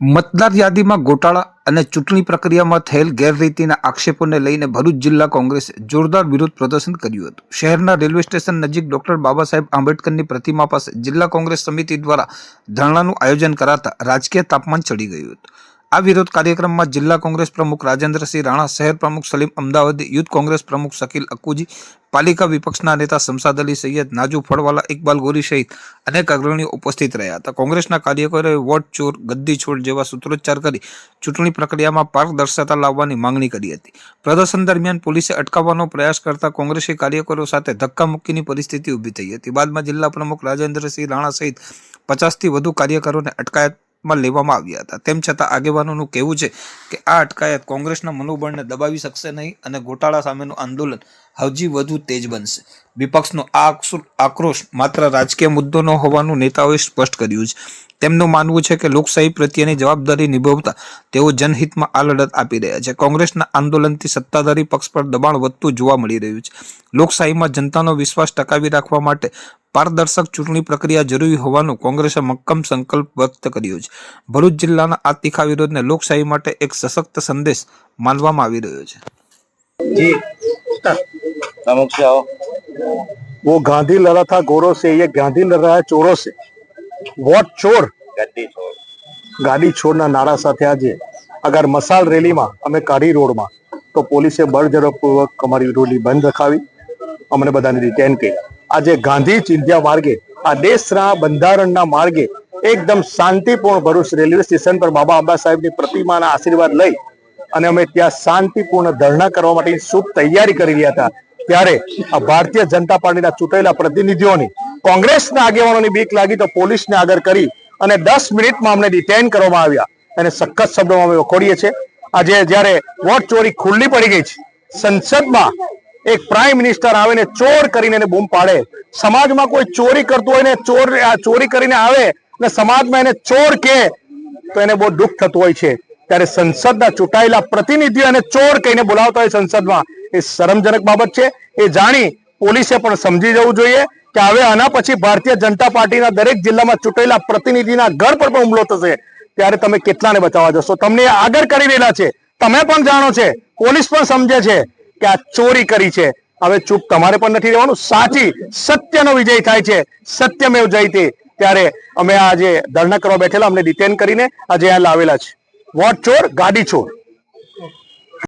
મતદાર યાદીમાં ગોટાળા અને ચૂંટણી પ્રક્રિયામાં થયેલ ગેરરીતિના આક્ષેપોને લઈને ભરૂચ જિલ્લા કોંગ્રેસે જોરદાર વિરોધ પ્રદર્શન કર્યું હતું. શહેરના રેલવે સ્ટેશન નજીક ડોક્ટર બાબા સાહેબ આંબેડકરની પ્રતિમા પાસે જિલ્લા કોંગ્રેસ સમિતિ દ્વારા ધરણાનું આયોજન કરાતા રાજકીય તાપમાન ચડી ગયું હતું. આ વિરોધ કાર્યક્રમમાં જિલ્લા કોંગ્રેસ પ્રમુખ રાજેન્દ્રસિંહ રાણા, શહેર પ્રમુખ સલીમ અમદાવાદ, યુથ કોંગ્રેસ પ્રમુખ શકીલ અકુજી પાલિકા વિપક્ષના નેતા શમસાદ અલી સૈયદ, નાજુ ફળવાલા ઇકબાલ ગોરી સહિત અનેક અગ્રણીઓ ઉપસ્થિત રહ્યા હતા. કોંગ્રેસના કાર્યકરોએ વોટ ચોર, ગદ્દી છોડ જેવા સૂત્રોચ્ચાર કરી ચૂંટણી પ્રક્રિયામાં પારદર્શકતા લાવવાની માંગણી કરી હતી. પ્રદર્શન દરમિયાન પોલીસે અટકાવવાનો પ્રયાસ કરતા કોંગ્રેસી કાર્યકરો સાથે ધક્કામુક્કીની પરિસ્થિતિ ઊભી થઈ હતી. બાદમાં જિલ્લા પ્રમુખ રાજેન્દ્રસિંહ રાણા સહિત પચાસથી વધુ કાર્યકરોને અટકાયતમાં લેવામાં આવ્યા હતા. તેમ છતાં આગેવાનોનું કહેવું છે કે આ અટકાયત કોંગ્રેસના મનોબળને દબાવી શકશે નહીં અને ગોટાળા સામેનું આંદોલન હજી વધુ તેજ બનશે. વિપક્ષનો આ આક્રોશ માત્ર રાજકીય મુદ્દો ન હોવાનું નેતાઓએ સ્પષ્ટ કર્યું છે. તેમનું માનવું છે કે લોકશાહી પ્રત્યેની જવાબદારી નિભાવતા તેઓ જનહિતમાં આ લડત આપી રહ્યા છે. કોંગ્રેસના આંદોલનથી સત્તાધારી પક્ષ પર દબાણ વધતું જોવા મળી રહ્યું છે. લોકશાહીમાં જનતાનો વિશ્વાસ ટકાવી રાખવા માટે પારદર્શક ચૂંટણી પ્રક્રિયા જરૂરી હોવાનું કોંગ્રેસે મક્કમ સંકલ્પ વ્યક્ત કર્યો છે ભરૂચ જિલ્લાના આ તીખા વિરોધને લોકશાહી માટે એક સશક્ત સંદેશ માનવામાં આવી રહ્યો છે जी प्रमुख से आओ वो गांधी लड़ा था गोरों से ये गांधी लड़ रहा है ચોરો से વોટ ચોર गद्दी छोड़ ગાડી છોડના નારા સાથે આજે અગર મસાલ રેલીમાં અમે કાઢી રોડમાં તો પોલીસે બળજબરીપૂર્વક અમારી રેલી બંધ રખાવી અમને બધાને રિટેન કર્યા આજે ગાંધી ચિંધ્યા માર્ગે, આ દેશના બંધારણના માર્ગે એકદમ શાંતિપૂર્ણ ભરૂચ રેલવે સ્ટેશન પર બાબા આંબા સાહેબની પ્રતિમાના આશીર્વાદ લઈ અને અમે ત્યાં શાંતિપૂર્ણ ધરણા કરવા માટે શુભ તૈયારી કરી રહ્યા હતા. ત્યારે આ ભારતીય જનતા પાર્ટીના ચૂંટાયેલા પ્રતિનિધિઓની કોંગ્રેસના આગેવાનોની બીક લાગી તો પોલીસને આગળ કરી અને દસ મિનિટમાં અમને ડિટેન કરવામાં આવ્યા. અને સખત શબ્દોમાં અમે વખોડીએ છીએ. આજે જ્યારે વોટ ચોરી ખુલ્લી પડી ગઈ છે, સંસદમાં એક પ્રાઇમ મિનિસ્ટર આવે ને ચોર કરીને એને બૂમ પાડે. સમાજમાં કોઈ ચોરી કરતું હોય ને ચોર ચોરી કરીને આવે ને સમાજમાં એને ચોર કે, તો એને બહુ દુઃખ થતું હોય છે. ત્યારે સંસદના ચૂંટાયેલા પ્રતિનિધિઓ એને ચોર કહીને બોલાવતા હોય સંસદમાં. એ શરમજનક બાબત છે. એ જાણી પોલીસે પણ સમજી જવું જોઈએ કે હવે આના પછી ભારતીય જનતા પાર્ટીના દરેક જિલ્લામાં ચૂંટાયેલા પ્રતિનિધિના ઘર પર પણ હુમલો થશે. ત્યારે તમે કેટલાને બચાવવા જશો? તમને આગળ કરી રહેલા છે. તમે પણ જાણો છે. પોલીસ પણ સમજે છે. કે આ ચોરી કરી છે. હવે ચૂપ તમારે પણ નથી રહેવાનું. સાચી, સત્યનો વિજય થાય છે. સત્યમેવ જયતે. ત્યારે અમે આજે ધરણા કરવા બેઠેલા, અમને ડિટેન કરીને આજે આ લાવેલા છે. વોટ ચોર, ગાડી ચોર.